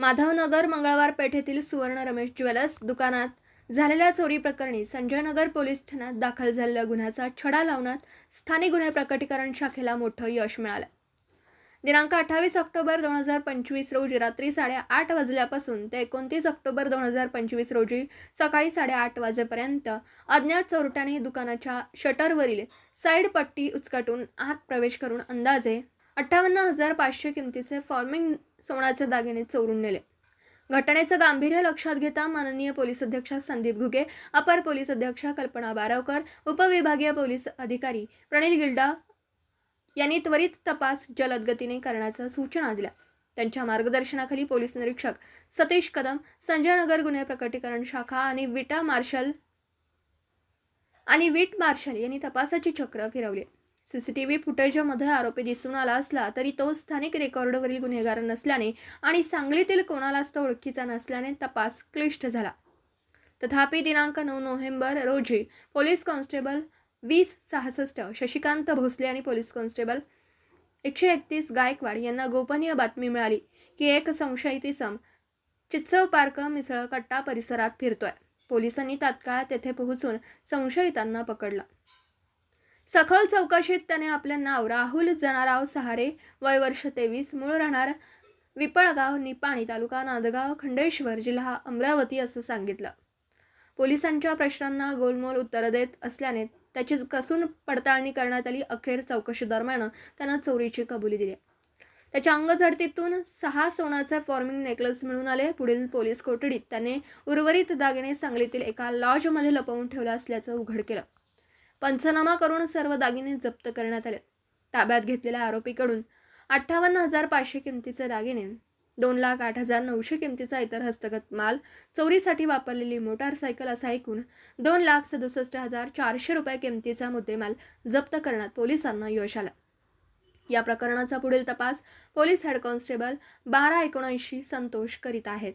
माधवनगर मंगळवार पेठेतील सुवर्ण रमेश ज्वेलर्स दुकानात झालेल्या चोरी प्रकरणी संजयनगर पोलीस ठाण्यात दाखल झालेल्या गुन्ह्याचा छडा लावण्यात स्थानिक गुन्हे प्रकटीकरण शाखेला मोठं यश मिळालं. दिनांक अठ्ठावीस ऑक्टोबर दोन हजार पंचवीस रोजी रात्री साडेआठ वाजल्यापासून ते एकोणतीस ऑक्टोबर दोन हजार पंचवीस रोजी सकाळी साडेआठ वाजेपर्यंत अज्ञात चोरट्याने दुकानाच्या शटरवरील साईड पट्टी उचकाटून आत प्रवेश करून अंदाजे अठ्ठावन्न हजार पाचशे किमतीचे फॉर्मिंग सोन्याचे दागिने चोरून नेले. घटनेचं गांभीर्य लक्षात घेता माननीय पोलीस अधीक्षक संदीप घुगे अपर पोलीस अध्यक्ष कल्पना बारावकर उपविभागीय पोलीस अधिकारी प्रणील गिल्डा यांनी त्वरित तपास जलद गतीने करण्याच्या सूचना दिल्या. त्यांच्या मार्गदर्शनाखाली पोलीस निरीक्षक सतीश कदम संजय नगर गुन्हे प्रकटीकरण शाखा आणि विटा मार्शल आणि विट मार्शल यांनी तपासाची चक्र फिरवली. सीसीटीव्ही फुटेजमध्ये आरोपी दिसून आला असला तरी तो स्थानिक रेकॉर्डवरील गुन्हेगार नसल्याने आणि सांगलीतील कोणालाच तो ओळखीचा नसल्याने तपास क्लिष्ट झाला. तथापि दिनांक नऊ नोव्हेंबर रोजी पोलीस कॉन्स्टेबल वीस सहासष्ट शशिकांत भोसले आणि पोलीस कॉन्स्टेबल एकशे एकतीस गायकवाड यांना गोपनीय बातमी मिळाली की एक संशयित इसम चित्सव पार्क मिसळकट्टा परिसरात फिरतोय. पोलिसांनी तात्काळ तेथे पोहोचून संशयितांना पकडलं. सखोल चौकशीत त्याने आपले नाव राहुल जनाराव सहारे वय वर्ष तेवीस मूळ राहणार विपळगाव निपाणी तालुका नांदगाव खंडेश्वर जिल्हा अमरावती असं सांगितलं. पोलिसांच्या प्रश्नांना गोलमोल उत्तरं देत असल्याने त्याची कसून पडताळणी करण्यात आली. अखेर चौकशी दरम्यान त्यानं चोरीची कबुली दिली. त्याच्या अंगझडतीतून सहा सोन्याचे फॉर्मिंग नेकलेस मिळून आले. पुढील पोलीस कोठडीत त्याने उर्वरित दागिने सांगलीतील एका लॉजमध्ये लपवून ठेवलं असल्याचं उघड केलं. पंचनामा करून सर्व दागिने जप्त करण्यात आले. ताब्यात घेतलेल्या आरोपीकडून अठ्ठावन्न हजार पाचशे किमतीचे दागिने दोन लाख आठ हजार नऊशे किमतीचा इतर हस्तगत माल चोरीसाठी वापरलेली मोटारसायकल असा एकूण दोन लाख सदुसष्ट हजार चारशे रुपये किमतीचा मुद्देमाल जप्त करण्यात पोलिसांना यश आलं. या प्रकरणाचा पुढील तपास पोलीस हेड कॉन्स्टेबल बारा एकोणऐंशी संतोष करीत आहेत.